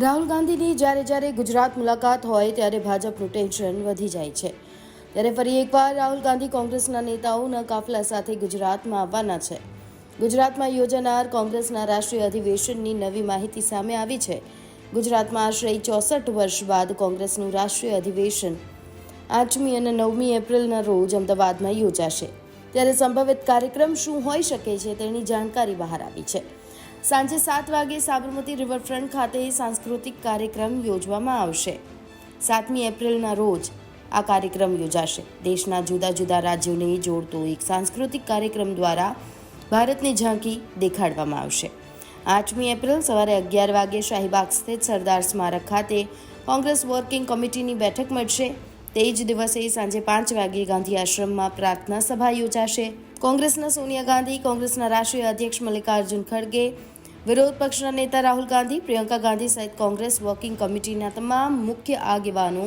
રાહુલ ગાંધીની જ્યારે જ્યારે ગુજરાત મુલાકાત હોય ત્યારે ભાજપનું ટેન્શન વધી જાય છે. ત્યારે ફરી એકવાર રાહુલ ગાંધી કોંગ્રેસના નેતાઓના કાફલા સાથે ગુજરાતમાં આવવાના છે. ગુજરાતમાં યોજાનાર કોંગ્રેસના રાષ્ટ્રીય અધિવેશનની નવી માહિતી સામે આવી છે. ગુજરાતમાં આશરે ચોસઠ વર્ષ બાદ કોંગ્રેસનું રાષ્ટ્રીય અધિવેશન આઠમી અને નવમી એપ્રિલના રોજ અમદાવાદમાં યોજાશે. ત્યારે સંભવિત કાર્યક્રમ શું હોઈ શકે છે તેની જાણકારી બહાર આવી છે. સાંજે સાત વાગે સાબરમતી રિવરફ્રન્ટ ખાતે સાંસ્કૃતિક કાર્યક્રમ યોજવામાં આવશે. સાતમી એપ્રિલના રોજ આ કાર્યક્રમ યોજાશે. દેશના જુદા જુદા રાજ્યોને જોડતો એક સાંસ્કૃતિક કાર્યક્રમ દ્વારા ભારતની ઝાંકી દેખાડવામાં આવશે. આઠમી એપ્રિલ સવારે અગિયાર વાગે શાહીબાગ સ્થિત સરદાર સ્મારક ખાતે કોંગ્રેસ વર્કિંગ કમિટીની બેઠક મળશે. તે જ દિવસે સાંજે પાંચ વાગે ગાંધી આશ્રમમાં પ્રાર્થના સભા યોજાશે. કોંગ્રેસના સોનિયા ગાંધી, કોંગ્રેસના રાષ્ટ્રીય અધ્યક્ષ મલ્લિકાર્જુન ખડગે વિરોધ પક્ષના નેતા રાહુલ ગાંધી, પ્રિયંકા ગાંધી સહિત કોંગ્રેસ વર્કિંગ કમિટીના તમામ મુખ્ય આગેવાનો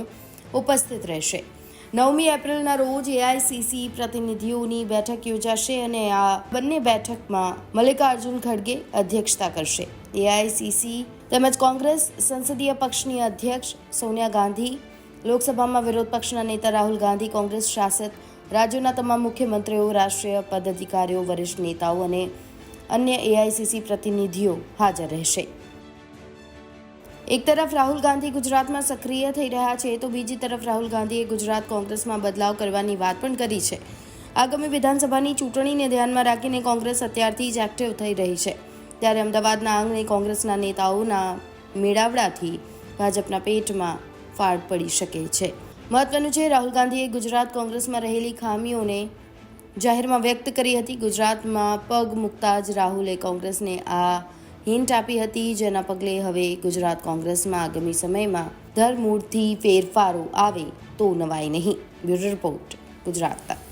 ઉપસ્થિત રહેશે. નવમી એપ્રિલના રોજ એઆઈસીસી પ્રતિનિધિઓની બેઠક યોજાશે અને આ બંને બેઠકમાં મલ્લિકાર્જુન ખડગે અધ્યક્ષતા કરશે. એઆઈસીસી તેમજ કોંગ્રેસ સંસદીય પક્ષની અધ્યક્ષ સોનિયા ગાંધી, લોકસભામાં વિરોધ પક્ષના નેતા રાહુલ ગાંધી, કોંગ્રેસ શાસિત રાજ્યોના તમામ મુખ્યમંત્રીઓ, રાષ્ટ્રીય પદાધિકારીઓ, વરિષ્ઠ નેતાઓ અને અન્ય એઆઈસીસી પ્રતિનિધિઓ હાજર રહેશે. એક તરફ રાહુલ ગાંધી ગુજરાતમાં સક્રિય થઈ રહ્યા છે, તો બીજી તરફ રાહુલ ગાંધીએ ગુજરાત કોંગ્રેસમાં બદલાવ કરવાની વાત પણ કરી છે. આગામી વિધાનસભાની ચૂંટણીને ધ્યાનમાં રાખીને કોંગ્રેસ અત્યારથી જ એક્ટિવ થઈ રહી છે. ત્યારે અમદાવાદના આંગણે કોંગ્રેસના નેતાઓના મેળાવડાથી ભાજપના પેટમાં ફાળ પડી શકે છે. મહત્વનું છે, રાહુલ ગાંધીએ ગુજરાત કોંગ્રેસમાં રહેલી ખામીઓને જાહેરમાં વ્યક્ત કરી હતી. ગુજરાતમાં પગ મૂકતા જ રાહુલે કોંગ્રેસને આ હિન્ટ આપી હતી. જેના પગલે હવે ગુજરાત કોંગ્રેસમાં આગામી સમયમાં ધરમૂળથી ફેરફારો આવે તો નવાય નહીં. Bureau report Gujarat. તક